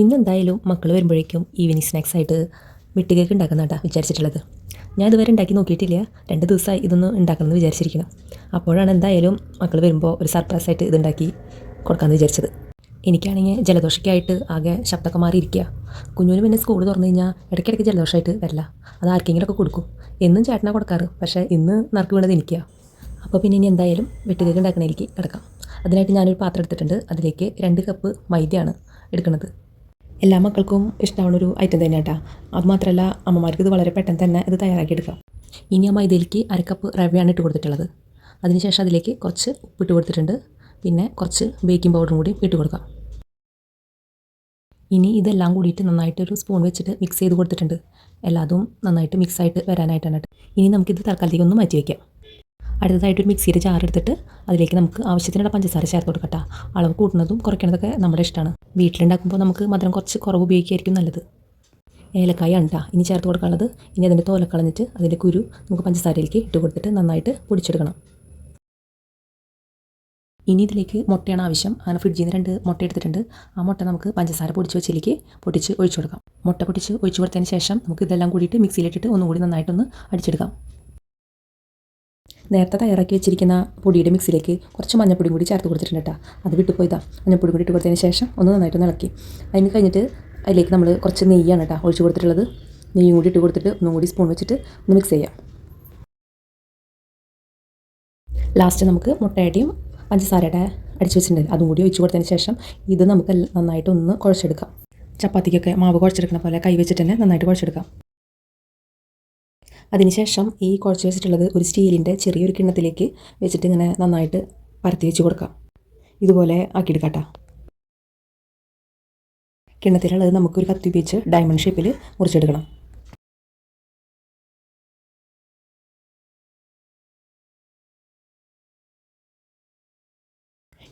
ഇന്ന് എന്തായാലും മക്കൾ വരുമ്പോഴേക്കും ഈവനിങ് സ്നാക്സ് ആയിട്ട് വെട്ടി കേക്ക് വിചാരിച്ചിട്ടുള്ളത്. ഞാൻ ഇതുവരെ ഉണ്ടാക്കി നോക്കിയിട്ടില്ല. രണ്ട് ദിവസമായി ഇതൊന്ന് ഉണ്ടാക്കണമെന്ന് വിചാരിച്ചിരിക്കുന്നു. അപ്പോഴാണ് എന്തായാലും മക്കൾ വരുമ്പോൾ ഒരു സർപ്രൈസ് ആയിട്ട് ഇതുണ്ടാക്കി കൊടുക്കാമെന്ന് വിചാരിച്ചത്. എനിക്കാണെങ്കിൽ ജലദോഷയ്ക്കായിട്ട് ആകെ ശബ്ദമൊക്കെ മാറിയിരിക്കുക കുഞ്ഞുവിന് പിന്നെ സ്കൂൾ തുറന്നു കഴിഞ്ഞാൽ ഇടയ്ക്കിടയ്ക്ക് ജലദോഷമായിട്ട് വരില്ല. അത് ആർക്കെങ്കിലുമൊക്കെ കൊടുക്കും. എന്നും ചേട്ടനാ കൊടുക്കാറ്. പക്ഷേ ഇന്ന് നറുക്ക് വീണത് എനിക്കാണ് അപ്പോൾ പിന്നെ ഇനി എന്തായാലും വെട്ടുകേക്ക് ഉണ്ടാക്കണേലേക്ക് കിടക്കാം അതിനായിട്ട് ഞാനൊരു പാത്രം എടുത്തിട്ടുണ്ട്. അതിലേക്ക് രണ്ട് കപ്പ് മൈദയാണ് എടുക്കുന്നത് എല്ലാ മക്കൾക്കും ഇഷ്ടമാവുന്ന ഒരു ഐറ്റം തന്നെ കേട്ടോ അതുമാത്രമല്ല അമ്മമാർക്ക് ഇത് വളരെ പെട്ടെന്ന് തന്നെ ഇത് തയ്യാറാക്കിയെടുക്കാം. ഇനി അമ്മ ഇതിലേക്ക് അരക്കപ്പ് റവയാണ് ഇട്ട് കൊടുത്തിട്ടുള്ളത്. അതിനുശേഷം അതിലേക്ക് കുറച്ച് ഉപ്പിട്ട് കൊടുത്തിട്ടുണ്ട്. പിന്നെ കുറച്ച് ബേക്കിംഗ് പൗഡറും കൂടി ഇട്ട് കൊടുക്കാം. ഇനി ഇതെല്ലാം കൂടിയിട്ട് നന്നായിട്ട് ഒരു സ്പൂൺ വെച്ചിട്ട് മിക്സ് ചെയ്ത് കൊടുത്തിട്ടുണ്ട്. എല്ലാതും നന്നായിട്ട് മിക്സായിട്ട് വരാനായിട്ടാണ് ഇനി നമുക്കിത് തൽക്കാലത്തേക്ക് ഒന്ന് മാറ്റി വയ്ക്കാം അടുത്തതായിട്ട് ഒരു മിക്സിയുടെ ജാർ എടുത്തിട്ട് അതിലേക്ക് നമുക്ക് ആവശ്യത്തിനുള്ള പഞ്ചസാര ചേർത്ത് കൊടുക്കട്ടെ. അളവ് കൂട്ടുന്നതും കുറയ്ക്കുന്നതൊക്കെ നമ്മുടെ ഇഷ്ടമാണ്. വീട്ടിലുണ്ടാക്കുമ്പോൾ നമുക്ക് മധുരം കുറച്ച് കുറവ് ഉപയോഗിക്കുകയായിരിക്കും നല്ലത്. ഏലക്കായ അണ്ട. ഇനി ചേർത്ത് കൊടുക്കാനുള്ളത് ഇനി അതിന്റെ തോല കളഞ്ഞിട്ട് അതിന്റെ കുരു നമുക്ക് പഞ്ചസാരയിലേക്ക് ഇട്ട് കൊടുത്തിട്ട് നന്നായിട്ട് പൊടിച്ചെടുക്കണം. ഇനി ഇതിലേക്ക് മുട്ടയാണ് ആവശ്യം. അങ്ങനെ ഫ്രിഡ്ജിൽ നിന്ന് രണ്ട് മുട്ട എടുത്തിട്ടുണ്ട്. ആ മുട്ട നമുക്ക് പഞ്ചസാര പൊടിച്ച് വെച്ചിലേക്ക് പൊടിച്ച് ഒഴിച്ചു കൊടുക്കാം. മുട്ട പൊടിച്ച് ഒഴിച്ചു കൊടുത്തതിന് ശേഷം നമുക്ക് ഇതെല്ലാം കൂടിയിട്ട് മിക്സിയിലിട്ടിട്ട് ഒന്നുകൂടി നന്നായിട്ടൊന്ന് അടിച്ചെടുക്കാം. നേരത്തെ തയ്യാറാക്കി വെച്ചിരിക്കുന്ന പൊടിയുടെ മിക്സിയിലേക്ക് കുറച്ച് മഞ്ഞപ്പൊടിയും കൂടി ചേർത്ത് കൊടുത്തിട്ടുണ്ട് കേട്ടോ അത് വിട്ടുപോയതാ. മഞ്ഞപ്പൊടി കൂടി ഇട്ട് കൊടുത്തതിന് ശേഷം ഒന്ന് നന്നായിട്ട് ഇളക്കി. അതിന് കഴിഞ്ഞിട്ട് അതിലേക്ക് നമ്മൾ കുറച്ച് നെയ്യാണ് കേട്ടോ ഒഴിച്ച് കൊടുത്തിട്ടുള്ളത്. നെയ്യും കൂടി ഇട്ട് കൊടുത്തിട്ട് ഒന്നും കൂടി സ്പൂൺ വെച്ചിട്ട് ഒന്ന് മിക്സ് ചെയ്യാം. ലാസ്റ്റ് നമുക്ക് മുട്ടയുടെയും പഞ്ചസാരയുടെ അടിച്ച് വെച്ചിട്ടുണ്ട്. അതും കൂടി ഒഴിച്ച് കൊടുത്തതിന് ശേഷം ഇത് നമുക്ക് നന്നായിട്ട് ഒന്ന് കുഴച്ചെടുക്കാം. ചപ്പാത്തിക്കൊക്കെ മാവ് കുഴച്ചെടുക്കുന്ന പോലെ കൈ വെച്ചിട്ട് തന്നെ നന്നായിട്ട് കുഴച്ചെടുക്കാം. അതിനുശേഷം ഈ കുഴച്ച് വെച്ചിട്ടുള്ളത് ഒരു സ്റ്റീലിന്റെ ചെറിയൊരു കിണ്ണത്തിലേക്ക് വെച്ചിട്ട് ഇങ്ങനെ നന്നായിട്ട് പരത്തി വെച്ച് കൊടുക്കാം. ഇതുപോലെ ആക്കിയെടുക്കാട്ടോ. കിണ്ണത്തിലുള്ളത് നമുക്കൊരു കത്തി ഉപയോഗിച്ച് ഡയമണ്ട് ഷേപ്പിൽ മുറിച്ചെടുക്കണം.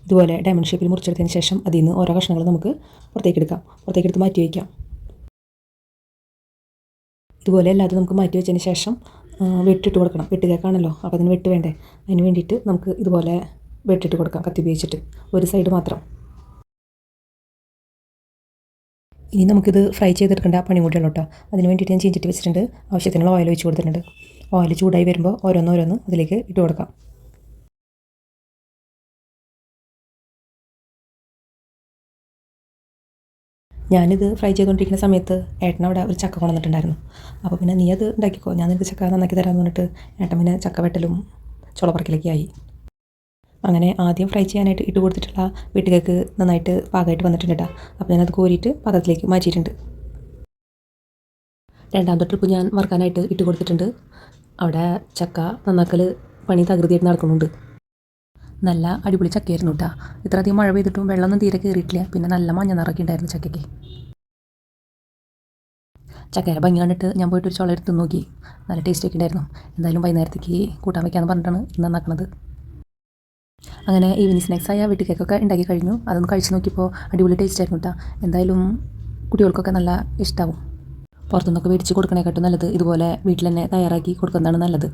ഇതുപോലെ ഡയമണ്ട് ഷേപ്പിൽ മുറിച്ചെടുത്തതിന് ശേഷം അതിൽ നിന്ന് ഓരോ കഷ്ണങ്ങൾ നമുക്ക് പുറത്തേക്ക് എടുക്കാം. എടുത്ത് മാറ്റി വയ്ക്കാം. ഇതുപോലെ എല്ലാതും നമുക്ക് മാറ്റി വെച്ചതിന് ശേഷം വെട്ടിട്ട് കൊടുക്കണം. വെട്ടുകേക്കാണല്ലോ. അപ്പോൾ അതിന് വെട്ട് വേണ്ടേ? അതിന് വേണ്ടിയിട്ട് നമുക്ക് ഇതുപോലെ വെട്ടിട്ട് കൊടുക്കാം കത്തി ഉപയോഗിച്ചിട്ട്. ഒരു സൈഡ് മാത്രം. ഇനി നമുക്കിത് ഫ്രൈ ചെയ്തെടുക്കേണ്ട പണി കൂടിയുള്ളൂ കേട്ടോ. അതിന് വേണ്ടിയിട്ട് ഞാൻ ചീഞ്ചിട്ട് വെച്ചിട്ടുണ്ട്. ആവശ്യത്തിനുള്ള ഓയിൽ ഒഴിച്ച് കൊടുത്തിട്ടുണ്ട്. ഓയിൽ ചൂടായി വരുമ്പോൾ ഓരോന്നോരോന്ന് അതിലേക്ക് ഇട്ട് കൊടുക്കാം. ഞാനിത് ഫ്രൈ ചെയ്തുകൊണ്ടിരിക്കുന്ന സമയത്ത് ഏട്ടനവിടെ ഒരു ചക്ക കൊണ്ടുവന്നിട്ടുണ്ടായിരുന്നു. അപ്പോൾ പിന്നെ നീ അത് ഉണ്ടാക്കിക്കോ ഞാൻ നിനക്ക് ചക്ക നന്നാക്കി തരാമെന്ന് പറഞ്ഞിട്ട് ഏട്ടൻ പിന്നെ ചക്ക വെട്ടലും ചുളപ്പറക്കിലൊക്കെ ആയി. അങ്ങനെ ആദ്യം ഫ്രൈ ചെയ്യാനായിട്ട് ഇട്ട് കൊടുത്തിട്ടുള്ള വീട്ടിലേക്ക് നന്നായിട്ട് പാകമായിട്ട് വന്നിട്ടുണ്ട് കേട്ടോ അപ്പോൾ ഞാനത് കോരിയിട്ട് പാകത്തിലേക്ക് മാറ്റിയിട്ടുണ്ട്. രണ്ടാമത്തെ ട്രിപ്പ് ഞാൻ വറുക്കാനായിട്ട് ഇട്ട് കൊടുത്തിട്ടുണ്ട്. അവിടെ ചക്ക നന്നാക്കൽ പണി തകൃതിയായിട്ട് നടക്കുന്നുണ്ട്. നല്ല അടിപൊളി ചക്കയായിരുന്നു കേട്ടോ. ഇത്രയധികം മഴ പെയ്തിട്ടും വെള്ളമൊന്നും തീരെ കയറിയിട്ടില്ല പിന്നെ നല്ല മഞ്ഞ നിറക്കി ഉണ്ടായിരുന്നു ചക്കയ്ക്ക്. ചക്കയുടെ ഭംഗി കണ്ടിട്ട് ഞാൻ പോയിട്ട് ഒരു ചോള എടുത്ത് നോക്കി. നല്ല ടേസ്റ്റ് ഒക്കെ ഉണ്ടായിരുന്നു. എന്തായാലും വൈകുന്നേരത്തേക്ക് കൂട്ടാൻ വയ്ക്കാമെന്ന് പറഞ്ഞിട്ടാണ് ഇന്ന് നന്നാക്കണത്. അങ്ങനെ ഈവനിങ് സ്നാക്സ് ആയ വീട്ടിൽ കേക്കൊക്കെ ഉണ്ടാക്കി കഴിഞ്ഞു. അതൊന്ന് കഴിച്ച് നോക്കിയപ്പോൾ അടിപൊളി ടേസ്റ്റ് ആയിരുന്നു കേട്ടോ. എന്തായാലും കുട്ടികൾക്കൊക്കെ നല്ല ഇഷ്ടമാവും പുറത്തുനിന്നൊക്കെ മേടിച്ച് കൊടുക്കണേക്കാട്ടും നല്ലത്. ഇതുപോലെ വീട്ടിൽ തന്നെ തയ്യാറാക്കി കൊടുക്കുന്നതാണ് നല്ലത്.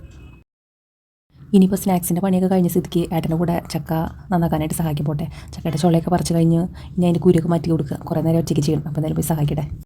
ഇനിയിപ്പോൾ സ്നാക്സിന്റെ പണിയൊക്കെ കഴിഞ്ഞ സ്ഥിതിക്ക് ഏട്ടന്റെ കൂടെ ചക്ക നന്നാക്കാനായിട്ട് സഹായിക്കും പോട്ടെ. ചക്കയുടെ ചുളയൊക്കെ പറിച്ച് കഴിഞ്ഞ് ഇനി അതിന്റെ കുരിയൊക്കെ മാറ്റി കൊടുക്കുക. കുറേ നേരം ഒറ്റയ്ക്ക് ചെയ്യണം. അപ്പോൾ എന്തായാലും പോയി സഹായിക്കട്ടെ.